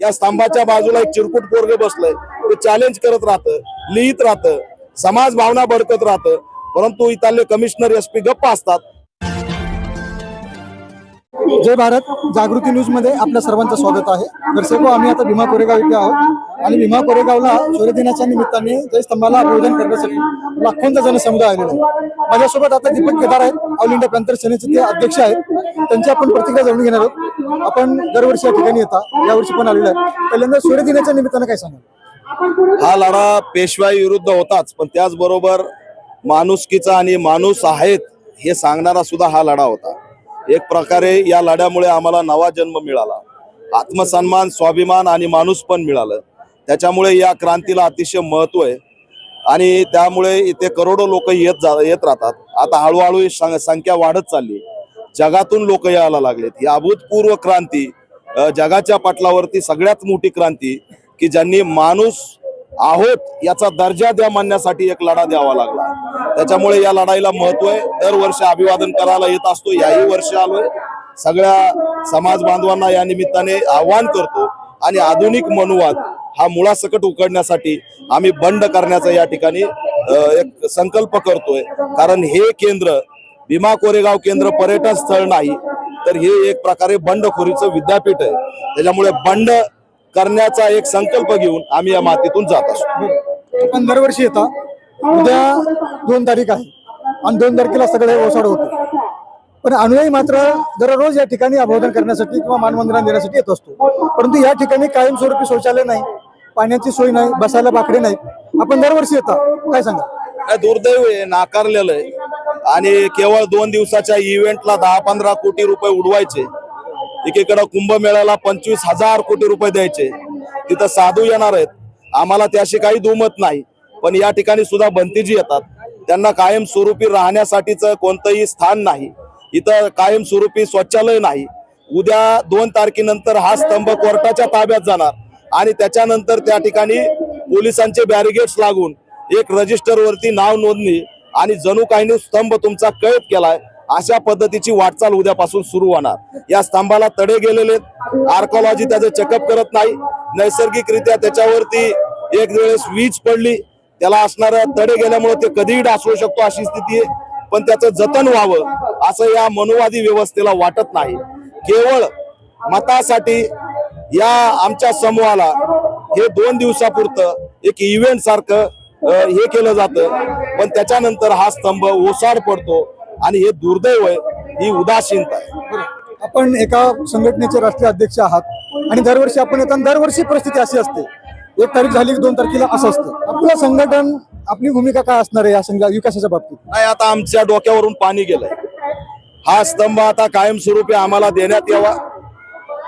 या स्तंभाच्या बाजूला एक चिरकुट पोरगे बसलंय. ते चॅलेंज करत राहतं लिहित राहतं समाज भावना भडकत राहतं परंतु इथले कमिशनर एस पी गप्प असतात. जय भारत जागृती न्यूजमध्ये आपल्या सर्वांचं स्वागत आहे. दर्शको आम्ही आता भीमा कोरेगाव इथे आहोत. आणि भीमा कोरेगावला सूर्यदिनाच्या निमित्ताने जयस्तंभाला अभिवादन करण्यासाठी लाखोंचा जनसमुदाय आलेला आहे. माझ्यासोबत आता दीपक केदार आहेत. ऑल इंडिया पॅन्थर सेनेचे ते अध्यक्ष आहेत. त्यांची आपण प्रतिक्रिया जाणून घेणार आहोत. आपण दरवर्षी या ठिकाणी येतात यावर्षी पण आलेलो आहे. पहिल्यांदा सूर्यदिनाच्या निमित्तानं काय सांगाल? हा लढा पेशवाई विरुद्ध होताच पण त्याचबरोबर माणुसकीचा आणि माणूस आहेत हे सांगणारा सुद्धा हा लढा होता. एक प्रकारे या लढ्यामुळे आम्हाला नवा जन्म मिळाला. आत्मसन्मान स्वाभिमान आणि माणूस पण मिळालं. त्याच्यामुळे या क्रांतीला अतिशय महत्त्व आहे. आणि त्यामुळे इथे करोडो लोक येत जा येत राहतात. आता हळूहळू ही संख्या वाढत चालली जगातून लोक यायला लागलेत. ही अभूतपूर्व क्रांती जगाच्या पटलावरती सगळ्यात मोठी क्रांती की ज्यांनी माणूस आहोत याचा दर्जा द्या मानण्यासाठी एक लढा द्यावा लागला. त्याच्यामुळे या लढाईला महत्त्व आहे. दरवर्षी अभिवादन करायला येत असतो. याही वर्षी आलोय सगळ्या समाज बांधवांना या निमित्ताने आवाहन करतो. आणि आधुनिक मनुवाद हा मुळासकट उकडण्यासाठी आम्ही बंड करण्याचा या ठिकाणी एक संकल्प करतोय. कारण हे केंद्र भीमा कोरेगाव केंद्र पर्यटन स्थळ नाही तर हे एक प्रकारे बंडखोरीचं विद्यापीठ आहे. त्याच्यामुळे बंड करण्याचा एक संकल्प घेऊन आम्ही या मातीतून जात असतो. पण दरवर्षी येता. उद्या दोन तारीख आहे. आणि दोन तारखेला सगळं ओसाड होतो. पण अनुयायी मात्र दररोज या ठिकाणी अभिवादन करण्यासाठी किंवा मानवंदना देण्यासाठी येत असतो. परंतु या ठिकाणी कायमस्वरूपी शौचालय नाही. पाण्याची सोय नाही बसायला बाकडे नाही. आपण दरवर्षी येता. काय सांगा? काय दुर्दैव आहे नाकारलेलं आहे. आणि केवळ दोन दिवसाच्या इव्हेंटला दहा पंधरा कोटी रुपये उडवायचे. एकीकडे कुंभमेळ्याला पंचवीस हजार कोटी रुपये द्यायचे. तिथं साधू येणार आहेत. आम्हाला त्याशी काही दुमत नाही. पण या ठिकाणी सुद्धा भंतीजी येतात. त्यांना कायमस्वरूपी राहण्यासाठीच कोणतंही स्थान नाही. इथं कायमस्वरूपी स्वच्छालय नाही. उद्या दोन तारखेनंतर हा स्तंभ कोर्टाच्या ताब्यात जाणार. आणि त्याच्यानंतर त्या ठिकाणी पोलिसांचे बॅरिगेड्स लागून एक रजिस्टरवरती नाव नोंदणी आणि जणू काही स्तंभ तुमचा कैद केलाय अशा पद्धतीची वाटचाल उद्यापासून सुरू होणार. या स्तंभाला तडे गेलेले आर्कोलॉजी त्याचं चेकअप करत नाही. नैसर्गिकरित्या त्याच्यावरती एक वेळेस वीज पडली. त्याला असणारं तडे गेल्यामुळे ते कधीही ढासळू शकतो अशी स्थिती आहे. पण त्याचं जतन व्हावं असं या मनुवादी व्यवस्थेला वाटत नाही. केवळ मतासाठी या आमच्या समूहाला हे दोन दिवसापुरतं एक इव्हेंट सारखं हे केलं जातं. पण त्याच्यानंतर हा स्तंभ ओसाड पडतो आणि हे दुर्दैव आहे ही उदासीनता आहे. आपण एका संघटनेचे राष्ट्रीय अध्यक्ष आहात आणि दरवर्षी आपण येताना दरवर्षी परिस्थिती अशी असते. एक तारीख झाली की दोन तारखेला असं असतं. आपलं संघटन आपली भूमिका काय असणार आहे या संघ- विकासाच्या बाबतीत? नाही आता आमच्या डोक्यावरून पाणी गेलंय. हा स्तंभ आता कायमस्वरूपी आम्हाला देण्यात यावा.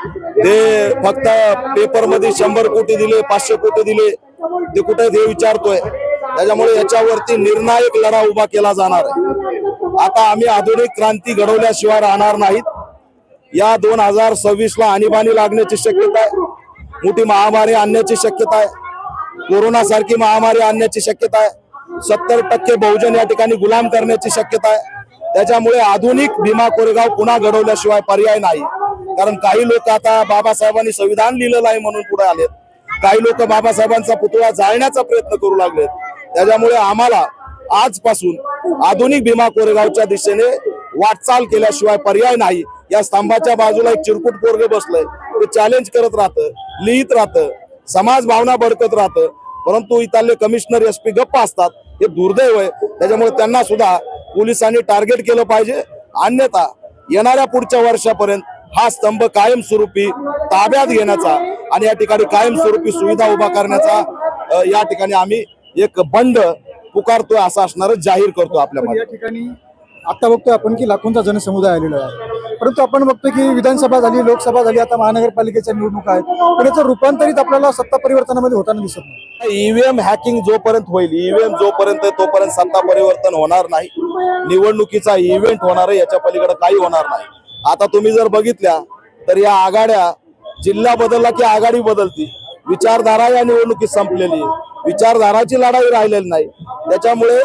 ते फक्त पेपरमध्ये शंभर कोटी दिले पाचशे कोटी दिले. ते कुठे हे विचारतोय. त्याच्यामुळे याच्यावरती निर्णायक लढा उभा केला जाणार आहे. आता आम्ही आधुनिक क्रांती घडवल्याशिवाय राहणार नाहीत. या दोन हजार सव्वीस ला आणीबाणी लागण्याची शक्यता आहे. मोठी महामारी आणण्याची शक्यता आहे. कोरोना सारखी महामारी आणण्याची शक्यता आहे. सत्तर टक्के बहुजन या ठिकाणी गुलाम करण्याची शक्यता आहे. त्याच्यामुळे आधुनिक भीमा कोरेगाव पुन्हा घडवल्याशिवाय पर्याय नाही. कारण काही लोक आता बाबासाहेबांनी संविधान लिहिलेलं आहे म्हणून पुढे आलेत. काही लोक बाबासाहेबांचा पुतळा जाळण्याचा प्रयत्न करू लागलेत. त्याच्यामुळे आम्हाला आजपासून आधुनिक भीमा कोरेगावच्या दिशेने वाटचाल केल्याशिवाय पर्याय नाही. या स्तंभाच्या बाजूला एक चिरकुट पोरगे बसलंय ते चॅलेंज करत राहतं लिहित राहतं समाज भावना भडकत राहतं. परंतु इथले कमिशनर एस पी गप्प असतात. हे दुर्दैव आहे. त्याच्यामुळे त्यांना सुद्धा पोलिसांनी टार्गेट केलं पाहिजे. अन्यथा येणाऱ्या पुढच्या वर्षापर्यंत हा स्तंभ कायमस्वरूपी ताब्यात घेण्याचा आणि या ठिकाणी कायमस्वरूपी सुविधा उभा करण्याचा या ठिकाणी आम्ही एक बंड पुकारतोय असं असणार जाहीर करतो आपल्या या. ठिकाणी आता बघतोय आपण की लाखोंचा जनसमुदाय आलेला आहे. परंतु आपण बघतोय की विधानसभा झाली लोकसभा झाली आता महानगरपालिकेच्या निवडणुका आहेत. पण याचं रूपांतरित आपल्याला सत्ता परिवर्तनामध्ये होताना दिसत नाही. ईव्हीएम हॅकिंग जोपर्यंत होईल ईव्हीएम जोपर्यंत तोपर्यंत सत्ता परिवर्तन होणार नाही. निवडणुकीचा इव्हेंट होणार आहे याच्या पलीकडे काही होणार नाही. आता तुम्ही जर बघितल्या तर या आघाड्या जिल्हा बदलला की आघाडी बदलती. विचारधारा या निवडणुकीत संपलेली आहे. विचारधाराची लढाई राहिलेली नाही. त्याच्यामुळे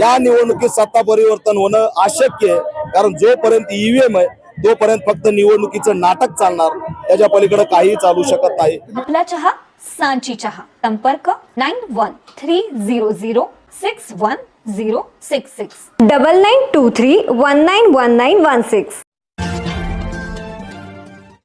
या निवडणुकीत सत्ता परिवर्तन होणं अशक्य आहे. कारण जोपर्यंत ईव्हीएम आहे तोपर्यंत फक्त निवडणुकीचं नाटक चालणार. त्याच्या पलीकडे काही चालू शकत नाही. आपला चहा सांची चहा. संपर्क nine one three zero zero six one zero six six. Double nine two three one nine one nine one six.